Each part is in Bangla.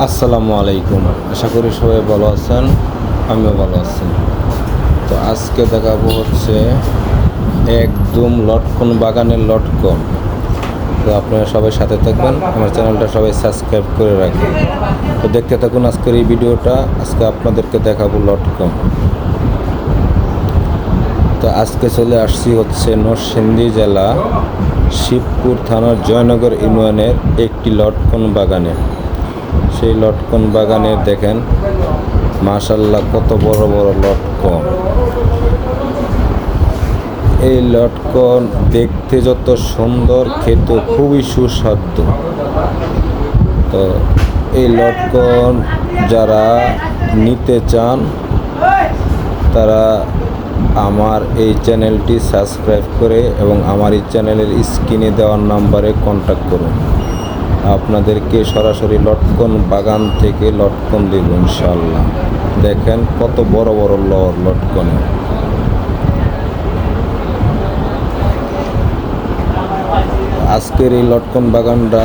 আসসালামু আলাইকুম। আশা করি সবাই ভালো আছেন, আমিও ভালো আছি। তো আজকে দেখাবো হচ্ছে একদম লটকন বাগানের লটকন। তো আপনারা সবাই সাথে থাকবেন, আমার চ্যানেলটা সবাই সাবস্ক্রাইব করে রাখবেন। তো দেখতে থাকুন আজকের এই ভিডিওটা, আজকে আপনাদেরকে দেখাবো লটকন। তো আজকে চলে আসছি হচ্ছে নরসিংদী জেলা শিবপুর থানার জয়নগর ইউনিয়নের একটি লটকন বাগানে। সেই লটকন বাগানে দেখেন, মাশাল্লাহ কত বড় বড় লটকন। এই লটকন দেখতে যত সুন্দর, খেতে খুবই সুস্বাদু। তো এই লটকন যারা নিতে চান, তারা আমার এই চ্যানেলটি সাবস্ক্রাইব করে এবং আমার এই চ্যানেলের স্ক্রিনে দেওয়ার নাম্বারে কন্ট্যাক্ট করুন। আপনাদেরকে সরাসরি লটকন বাগান থেকে লটকন দেব ইনশাল্লাহ দেখেন কত বড় বড় লর লটকনে। আজকের এই লটকন বাগানটা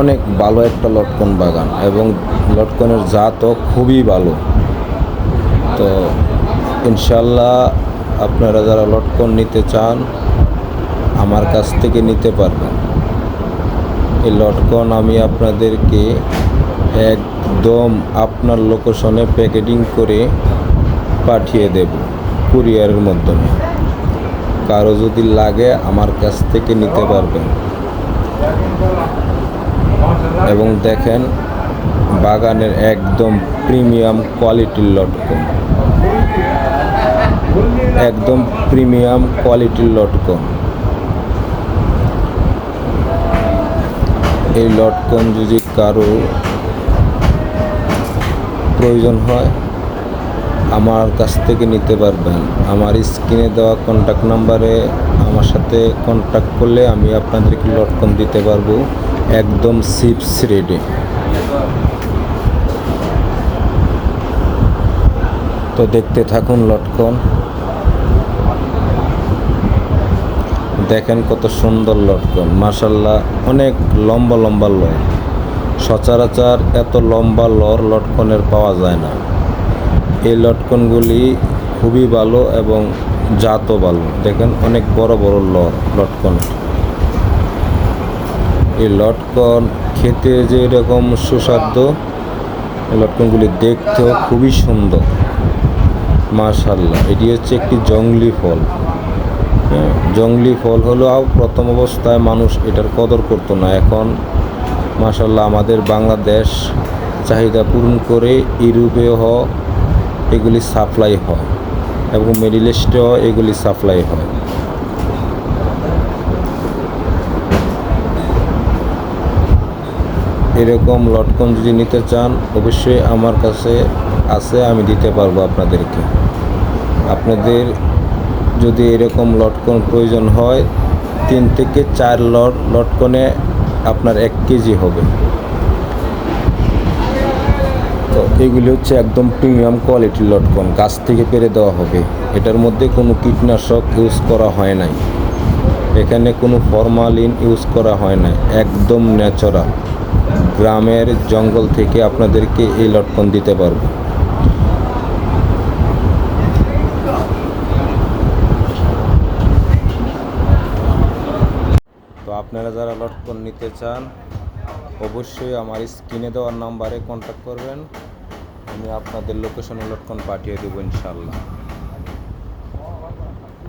অনেক ভালো একটা লটকন বাগান এবং লটকনের জাতও খুবই ভালো। তো ইনশাল্লাহ আপনারা যারা লটকন নিতে চান, আমার কাছ থেকে নিতে পারবেন। এই লটকন আমি আপনাদেরকে একদম আপনার লোকেশনে প্যাকেটিং করে পাঠিয়ে দেব কুরিয়ারের মাধ্যমে। কারও যদি লাগে আমার কাছ থেকে নিতে পারবেন। এবং দেখেন, বাগানের একদম প্রিমিয়াম কোয়ালিটির লটকন। একদম প্রিমিয়াম কোয়ালিটির লটকন। এই লটকন যদি কারও প্রয়োজন হয়, আমার কাছ থেকে নিতে পারবেন। আমার স্ক্রিনে দেওয়া কন্ট্যাক্ট নাম্বারে আমার সাথে কন্ট্যাক্ট করলে আমি আপনাদেরকে লটকন দিতে পারব একদম সিপস রেডি তো দেখতে থাকুন লটকন। দেখেন কত সুন্দর লটকন মাসাল্লাহ অনেক লম্বা লম্বা লর সচরাচর এত লম্বা লর লটকনের পাওয়া যায় না। এই লটকনগুলি খুবই ভালো এবং জাতও ভালো। দেখেন অনেক বড় বড় লর লটকন। এই লটকন খেতে যে এরকম সুস্বাদু, এই লটকনগুলি দেখতেও খুবই সুন্দর। মাশাল্লাহ এটি হচ্ছে একটি জংলি ফল। জংলি ফল হলো প্রথম অবস্থায় মানুষ এটার কদর করতো না। এখন মাশাল্লাহ আমাদের বাংলাদেশ চাহিদা পূরণ করে ইউরোপেও এগুলি সাপ্লাই হয় এবং মিডিল ইস্টেও এগুলি সাপ্লাই হয়। এরকম লটকন যদি নিতে চান, অবশ্যই আমার কাছে আছে, আমি দিতে পারব আপনাদেরকে। আপনাদের যদি এরকম লটকন প্রয়োজন হয়, তিন থেকে চার লট, লটকনে আপনার এক কেজি হবে। তো এগুলি হচ্ছে একদম প্রিমিয়াম কোয়ালিটির লটকন, গাছ থেকে পেরে দেওয়া হবে। এটার মধ্যে কোনো কীটনাশক ইউজ করা হয় নাই। এখানে কোনো ফরমালিন ইউজ করা হয় না একদম ন্যাচারাল। গ্রামের জঙ্গল থেকে আপনাদেরকে এই লটকন দিতে পারব। তো আপনারা যারা লটকন নিতে চান, অবশ্যই আমার স্ক্রিনে দেওয়ার নাম্বারে কন্ট্যাক্ট করবেন। আমি আপনাদের লোকেশনে লটকন পাঠিয়ে দেবো ইনশাল্লাহ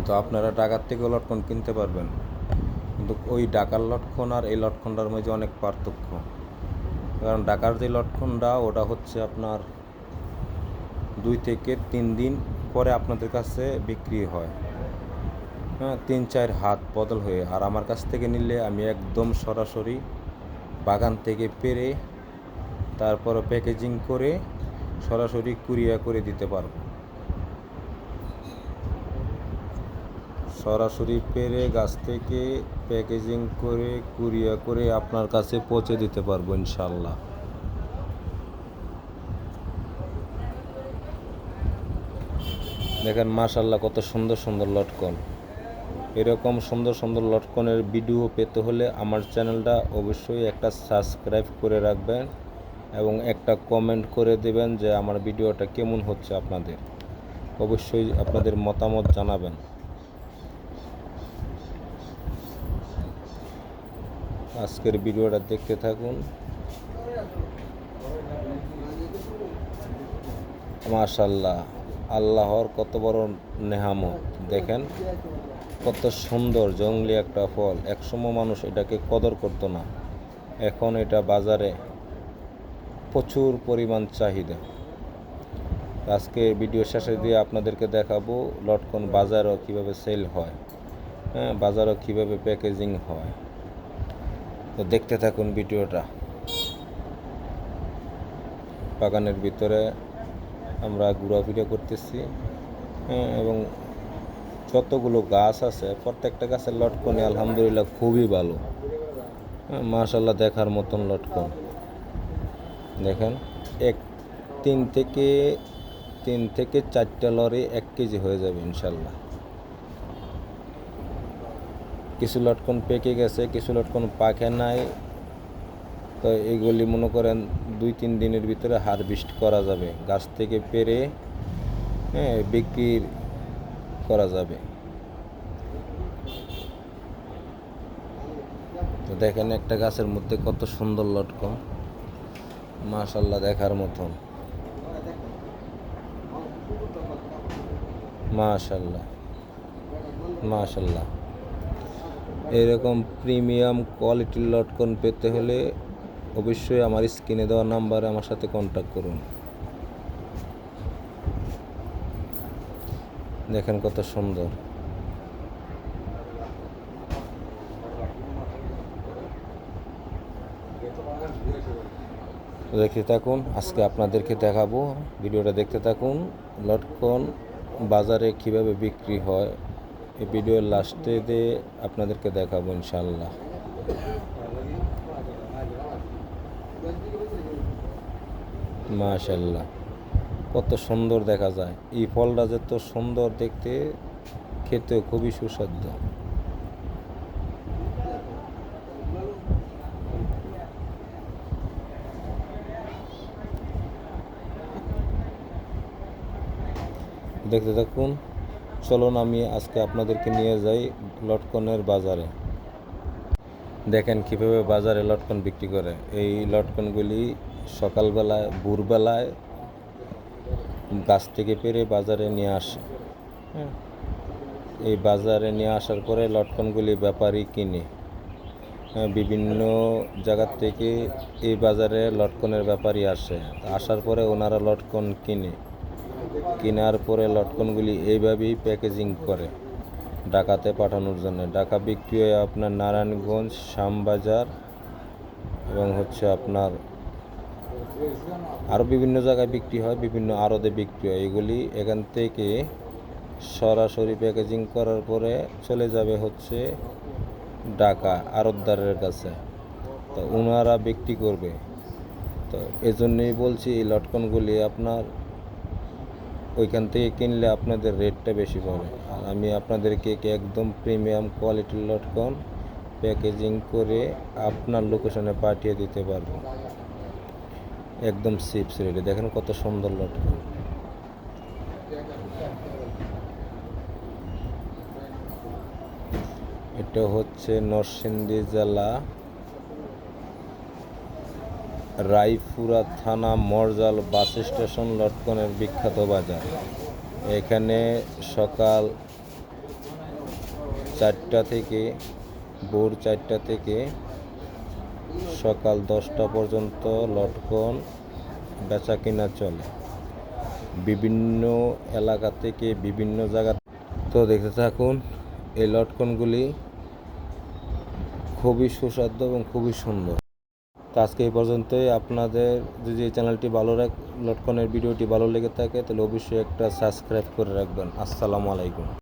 তো আপনারা ঢাকার থেকেও লটকন কিনতে পারবেন। কিন্তু ওই ঢাকার লটকন আর এই লটকনটার মধ্যে অনেক পার্থক্য। কারণ ঢাকার যে লটকনটা, ওটা হচ্ছে আপনার দুই থেকে তিন দিন পরে আপনাদের কাছে বিক্রি হয়। হ্যাঁ তিন, চার হাত বদল হয়ে, আর আমার কাছ থেকে নিলে আমি একদম সরাসরি বাগান থেকে পেরে তারপর প্যাকেজিং করে সরাসরি কুরিয়া করে দিতে পারব। সরাসরি পেরে গাছ থেকে প্যাকেজিং করে, কুরিয়া করে আপনার কাছে পৌঁছে দিতে পারব ইনশাল্লাহ দেখেন মাশাল্লাহ কত সুন্দর সুন্দর লটকন। এরকম সুন্দর সুন্দর লটকনের ভিডিও পেতে হলে আমার চ্যানেলটা অবশ্যই একটা সাবস্ক্রাইব করে রাখবেন এবং একটা কমেন্ট করে দেবেন যে আমার ভিডিওটা কেমন হচ্ছে আপনাদের। অবশ্যই আপনাদের মতামত জানাবেন। আজকের ভিডিওটা দেখতে থাকুন। মাশাল্লাহ আল্লাহর কত বড় নেহামত, দেখেন। কত সুন্দর জঙ্গলি একটা ফল। একসময় মানুষ এটাকে কদর করতো না। এখন এটা বাজারে প্রচুর পরিমাণ চাহিদা। আজকে ভিডিও শেষে দিয়ে আপনাদেরকে দেখাবো লটকন বাজারও কীভাবে সেল হয়। হ্যাঁ বাজারও কীভাবে প্যাকেজিং হয়। তো দেখতে থাকুন ভিডিওটা। বাগানের ভিতরে আমরা ঘোরাফেরা করতেছি। হ্যাঁ এবং যতগুলো গাছ আছে, প্রত্যেকটা গাছের লটকনই আলহামদুলিল্লাহ খুবই ভালো। হ্যাঁ মাশাল্লাহ দেখার মতন লটকন। দেখেন, এক তিন থেকে তিন থেকে চারটা লরি এক কেজি হয়ে যাবে ইনশাল্লাহ কিছু লটকন পেকে গেছে, কিছু লটকন পাকে নাই। তো এগুলি মনে করেন দুই তিন দিনের ভিতরে হারভেস্ট করা যাবে। গাছ থেকে পেরে হ্যাঁ বিক্রি করা যাবে। তো দেখেন একটা গাছের মধ্যে কত সুন্দর লটকন। মাশাল্লাহ দেখার মতন। মাশাল্লাহ মাশাল্লাহ এরকম প্রিমিয়াম কোয়ালিটির লটকন পেতে হলে অবশ্যই আমার স্ক্রিনে দেওয়া নাম্বারে আমার সাথে কন্ট্যাক্ট করুন। দেখেন কত সুন্দর। দেখতে থাকুন, আজকে আপনাদেরকে দেখাবো। ভিডিওটা দেখতে থাকুন, লটকন বাজারে কীভাবে বিক্রি হয়। এই ভিডিওর লাস্টে দিয়ে আপনাদেরকে দেখাবো ইনশাল্লাহ মাশাল্লাহ কত সুন্দর দেখা যায়। এই ফলটা যে তো সুন্দর দেখতে খেতে খুবই সুস্বাদু। দেখতে থাকুন, চলুন আমি আজকে আপনাদেরকে নিয়ে যাই লটকনের বাজারে। দেখেন কীভাবে বাজারে লটকন বিক্রি করে। এই লটকনগুলি সকালবেলায়, ভোরবেলায় গাছ থেকে পেরে বাজারে নিয়ে আসে। হ্যাঁ এই বাজারে নিয়ে আসার পরে লটকনগুলি ব্যাপারী কিনে। হ্যাঁ, বিভিন্ন জায়গার থেকে এই বাজারে লটকনের ব্যাপারী আসে। আসার পরে ওনারা লটকন কিনে। কেনার পরে লটকনগুলি এইভাবেই প্যাকেজিং করে ঢাকাতে পাঠানোর জন্য। ঢাকা বিক্রি হয় আপনার নারায়ণগঞ্জ শ্যামবাজার এবং হচ্ছে আপনার আরও বিভিন্ন জায়গায় বিক্রি হয়, বিভিন্ন আড়তে বিক্রি হয়। এগুলি এখান থেকে সরাসরি প্যাকেজিং করার পরে চলে যাবে হচ্ছে ঢাকা, আড়তদারের কাছে। তো ওনারা বিক্রি করবে। তো এজন্যই বলছি, এই লটকনগুলি আপনার ওইখান থেকে কিনলে আপনাদের রেটটা বেশি পাবে আর আমি আপনাদেরকে একদম প্রিমিয়াম কোয়ালিটির লটকন প্যাকেজিং করে আপনার লোকেশনে পাঠিয়ে দিতে পারব। একদম চিপস রেডি দেখেন কত সুন্দর লটকন এটা হচ্ছে নরসিংদী জেলা, রায়পুরা থানা মরজাল বাস স্টেশন, লটকনের বিখ্যাত বাজার। এখানে সকাল চারটা থেকে, ভোর চারটা থেকে সকাল দশটা পর্যন্ত লটকন বেচা কিনা চলে। বিভিন্ন এলাকা থেকে বিভিন্ন জায়গা। তো দেখতে থাকুন, এই লটকনগুলি খুবই সুস্বাদু এবং খুবই সুন্দর। তো আজকে এই পর্যন্তই। আপনাদের যদি এই চ্যানেলটি ভালো রাখ লটকনের ভিডিওটি ভালো লেগে থাকে, তাহলে অবশ্যই একটা সাবস্ক্রাইব করে রাখবেন। আসসালামু আলাইকুম।